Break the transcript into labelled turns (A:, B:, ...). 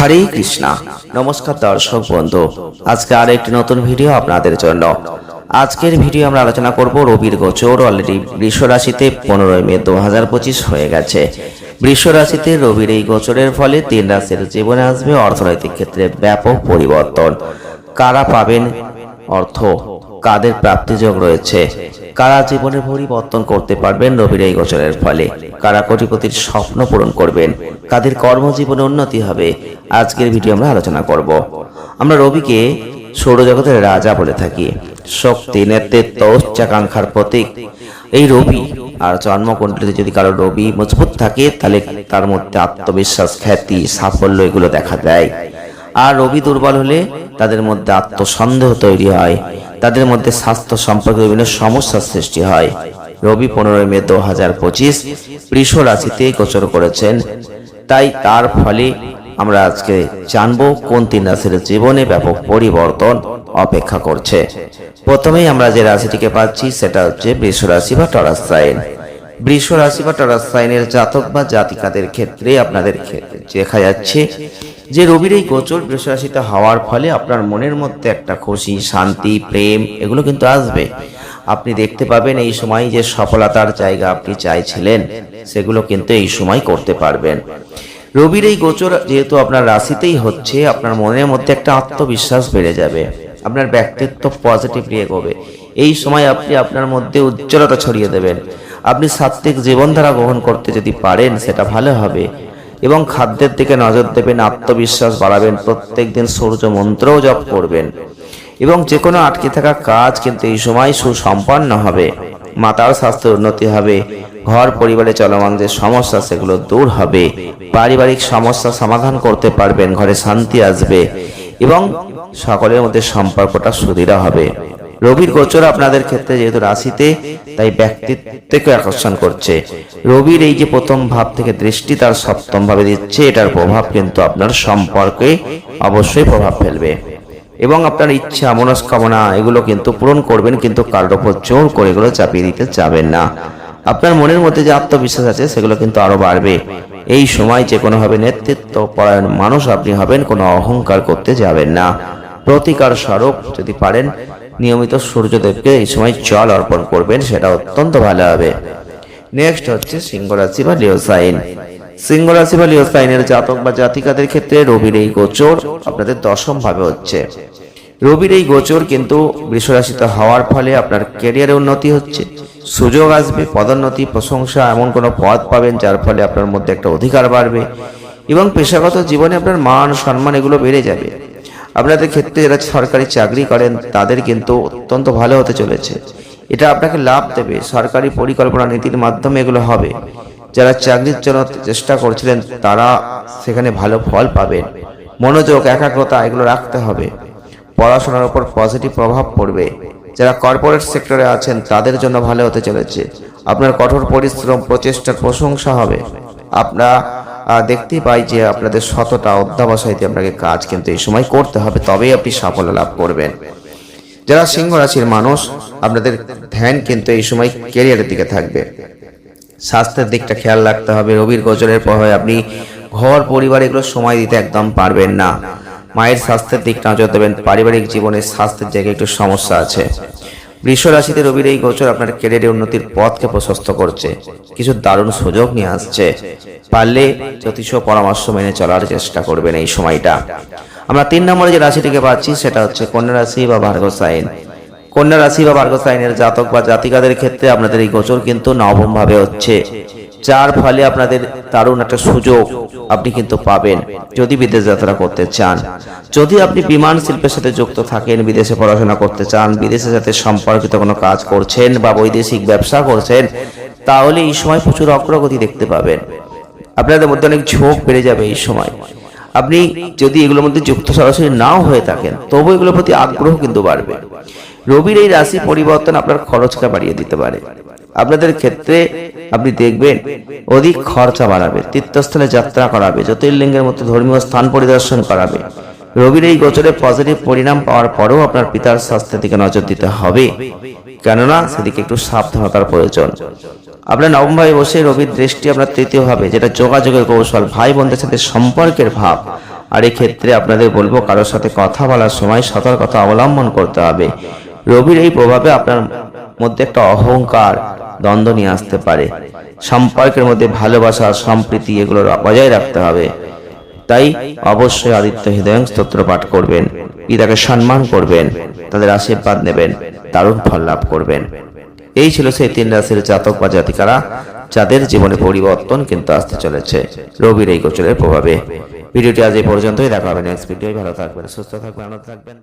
A: হরে কৃষ্ণা। নমস্কার দর্শক বন্ধু, আজকে আর একটি নতুন ভিডিও আপনাদের জন্য। আজকের ভিডিও আমরা আলোচনা করব রবির গোচর, অলরেডি বৃষ রাশিতে পনেরোই মে দু হাজার পঁচিশ হয়ে গেছে। বৃষ রাশিতে রবির এই গোচরের ফলে তিন রাশির জীবনে আসবে অর্থনৈতিক ক্ষেত্রে ব্যাপক পরিবর্তন। কারা পাবেন অর্থ? কাদের প্রাপ্তিযোগ রয়েছে? কারা জীবনের পরিবর্তন করতে পারবেন রবির এই গোচরের ফলে? কারা কোটিপতির স্বপ্ন পূরণ করবেন? কাদের কর্মজীবনে উন্নতি হবে? আজকের ভিডিও আমরা আলোচনা করব। আমরা রবিকে সৌরজগতের রাজা বলে থাকি। শক্তি, নেতৃত্ব, উচ্চাকাঙ্ক্ষার প্রতীক। এই রবি আর জন্মকুণ্ডলিতে যদি কারও রবি মজবুত থাকে, তাহলে তার মধ্যে আত্মবিশ্বাস, খ্যাতি, সাফল্য এগুলো দেখা দেয় আর রবি দুর্বল হলে তাদের মধ্যে আত্মসন্দেহ তৈরি হয়। তাদের মধ্যে স্বাস্থ্য সম্পর্কে বিভিন্ন সমস্যার সৃষ্টি হয়। রবি পনেরোই মে দু হাজার পঁচিশ বৃষ রাশিতে গোচর করেছেন। তাই তার ফলে আমরা আজকে জানব কোন তিন রাশির জীবনে ব্যাপক পরিবর্তন অপেক্ষা করছে। প্রথমেই আমরা যে রাশিটিকে পাচ্ছি সেটা হচ্ছে বৃষ রাশি বা টরাস সাইন। বৃষ রাশি বা টরাস সাইনের জাতক বা জাতিকাদের ক্ষেত্রে আপনাদের ক্ষেত্রে দেখা যাচ্ছে যে রবির এই গোচর বৃষ রাশিতে হওয়ার ফলে আপনার মনের মধ্যে একটা খুশি, শান্তি, প্রেম, এগুলো কিন্তু আসবে। আপনি দেখতে পাবেন এই সময় যে সফলতার জায়গা আপনি চাইছিলেন, সেগুলো কিন্তু এই সময় করতে পারবেন। রবির এই গোচর যেহেতু আপনার রাশিতেই হচ্ছে, আপনার মনের মধ্যে একটা আত্মবিশ্বাস বেড়ে যাবে, আপনার ব্যক্তিত্ব পজিটিভ পজিটিভলি এগোবে। এই সময় আপনি আপনার মধ্যে উজ্জ্বলতা ছড়িয়ে দেবেন। আপনি সাত্ত্বিক জীবনধারা গ্রহণ করতে যদি পারেন, সেটা ভালো হবে। এবং খাদ্যের দিকে নজর দেবেন, আত্মবিশ্বাস বাড়াবেন প্রত্যেক দিন সূর্য মন্ত্রও জপ করবেন। এবং যে কোনো আটকে থাকা কাজ কিন্তু এই সময় সুসম্পন্ন হবে। মাতার স্বাস্থ্যের উন্নতি হবে, ঘর পরিবারে চলমান যে সমস্যা, সেগুলো দূর হবে। পারিবারিক সমস্যা সমাধান করতে পারবেন, ঘরে শান্তি আসবে এবং সকলের মধ্যে সম্পর্কটা সুদৃঢ় হবে। রবির গোচর আপনাদের ক্ষেত্রে যেহেতু রাশিতে, তাই ব্যক্তিত্বকে আকর্ষণ করছে। রবির এই যে প্রথম ভাব থেকে দৃষ্টি তার সপ্তম ভাবে দিচ্ছে, এটার প্রভাব কিন্তু আপনার সম্পর্কে অবশ্যই প্রভাব ফেলবে। এবং আপনার ইচ্ছা, মনস্কামনা, এগুলো কিন্তু পূরণ করবেন, কিন্তু কারোর ওপর জোর করে এগুলো চাপিয়ে দিতে যাবেন না। আপনার মনের মধ্যে যে আত্মবিশ্বাস আছে, সেগুলো কিন্তু আরও বাড়বে। এই সময় যে কোনোভাবে নেতৃত্ব পরায়ণ মানুষ আপনি হবেন, কোনো অহংকার করতে যাবেন না। প্রতিকার স্বরূপ যদি পারেন নিয়মিত সূর্যদেবকে এই সময় জল অর্পণ করবেন, সেটা অত্যন্ত ভালো হবে। নেক্সট হচ্ছে সিংহ রাশি বা লিও সাইন। সিংহ রাশি বা লিও সাইনের জাতক বা জাতিকাদের ক্ষেত্রে রবির এই গোচর আপনাদের দশম ভাবে হচ্ছে। রবির এই গোচর কিন্তু বৃষরাশিতে হওয়ার ফলে আপনার ক্যারিয়ারে উন্নতি হচ্ছে। সুযোগ আসবে, পদোন্নতি, প্রশংসা, এমন কোনো পদ পাবেন যার ফলে আপনার মধ্যে একটা অধিকার বাড়বে এবং পেশাগত জীবনে আপনার মান, সম্মান এগুলো বেড়ে যাবে। আপনাদের ক্ষেত্রে যারা সরকারি চাকরি করেন, তাদের কিন্তু অত্যন্ত ভালো হতে চলেছে। এটা আপনাকে লাভ দেবে। সরকারি পরিকল্পনা নীতির মাধ্যমে এগুলো হবে। যারা চাকরির জন্য চেষ্টা করছিলেন, তারা সেখানে ভালো ফল পাবেন। মনোযোগ, একাগ্রতা এগুলো রাখতে হবে। পড়াশোনার উপর পজিটিভ প্রভাব পড়বে। যারা কর্পোরেট সেক্টরে আছেন, তাদের জন্য ভালো হতে চলেছে। আপনার কঠোর পরিশ্রম, প্রচেষ্টার প্রশংসা হবে। আপনারা আহ, দেখতেই পাই যে আপনাদের শতটা অধ্যাবসায়তে আপনাকে কাজ কিন্তু এই সময় করতে হবে তবেই আপনি সাফল্য লাভ করবেন। যারা সিংহ রাশির মানুষ আপনাদের ধ্যান কিন্তু এই সময় ক্যারিয়ারের দিকে থাকবে। স্বাস্থ্যের দিকটা খেয়াল রাখতে হবে রবির গোচরের প্রভাবে আপনি ঘর পরিবার এগুলো সময় দিতে একদম পারবেন না। মায়ের স্বাস্থ্যের দিক নজর দেবেন পারিবারিক জীবনে স্বাস্থ্যের জায়গায় একটু সমস্যা আছে। বৃষ রাশিতে রবির এই গোচর আপনার ক্যারিয়ারে উন্নতির পথকে প্রশস্ত করছে। কিছু দারুণ সুযোগ নিয়ে আসছে। পারলে জ্যোতিষ পরামর্শ মেনে চলার চেষ্টা করবেন এই সময়টা। আমরা তিন নম্বরে যে রাশিটিকে পাচ্ছি, সেটা হচ্ছে কন্যা রাশি বা ভার্গ সাইন। কন্যা রাশি বা ভার্গ সাইনের জাতক বা জাতিকাদের ক্ষেত্রে আপনাদের এই গোচর কিন্তু নবম ভাবে হচ্ছে। যার ফলে আপনাদের দারুণ একটা সুযোগ আপনি কিন্তু পাবেন যদি বিদেশ যাত্রা করতে চান। যদি আপনি বিমান শিল্পের সাথে যুক্ত থাকেন, বিদেশে পড়াশোনা করতে চান বিদেশের সাথে সম্পর্কিত কোনো কাজ করছেন বা বৈদেশিক ব্যবসা করছেন, তাহলে এই সময় প্রচুর অগ্রগতি দেখতে পাবেন। আপনাদের মধ্যে অনেক ঝোঁক বেড়ে যাবে এই সময়। আপনি যদি এগুলোর মধ্যে যুক্ত সরাসরি নাও হয়ে থাকেন, তবু এগুলোর প্রতি আগ্রহ কিন্তু বাড়বে। রবির এই রাশি পরিবর্তন আপনার খরচকে বাড়িয়ে দিতে পারে। আপনাদের ক্ষেত্রে আপনি দেখবেন অধিক খরচা বাড়াবে তীর্থস্থলে যাত্রা করাবে, জ্যোতির্লিঙ্গের মতো ধর্মীয় স্থান পরিদর্শন করাবে। রবির এই গোচরে পজিটিভ পরিণাম পাওয়ার পরেও আপনার পিতার স্বাস্থ্যের দিকে নজর দিতে হবে। কেননা সেদিকে একটু সাবধানতার প্রয়োজন। আপনার নবম ভাবে বসে রবির দৃষ্টি আপনার তৃতীয় ভাবে, যেটা যোগাযোগের কৌশল ভাই বোনদের সাথে সম্পর্কের ভাব। আর ক্ষেত্রে আপনাদের বলব কারোর সাথে কথা বলার সময় সতর্কতা অবলম্বন করতে হবে। রবির এই প্রভাবে আপনার মধ্যে একটা অহংকার দ্বন্দ্ব নিয়ে আসতে পারে। সম্পর্কের মধ্যে ভালোবাসা, সম্প্রীতি এগুলো বজায় রাখতে হবে। তাই অবশ্যই আদিত্য হৃদয়ং স্তোত্র পাঠ করবেন। পিতাকে সম্মান করবেন, তাদের আশীর্বাদ নেবেন, দারুণ ফল লাভ করবেন। এই ছিল সেই তিন রাশির জাতক বা জাতিকারা, যাদের জীবনে পরিবর্তন কিন্তু আসতে চলেছে রবির এই গোচরের প্রভাবে। ভিডিওটি আজ এই পর্যন্তই। দেখা হবে নেক্সট ভিডিও ভালো থাকবেন, সুস্থ থাকবেন, আনন্দ থাকবেন।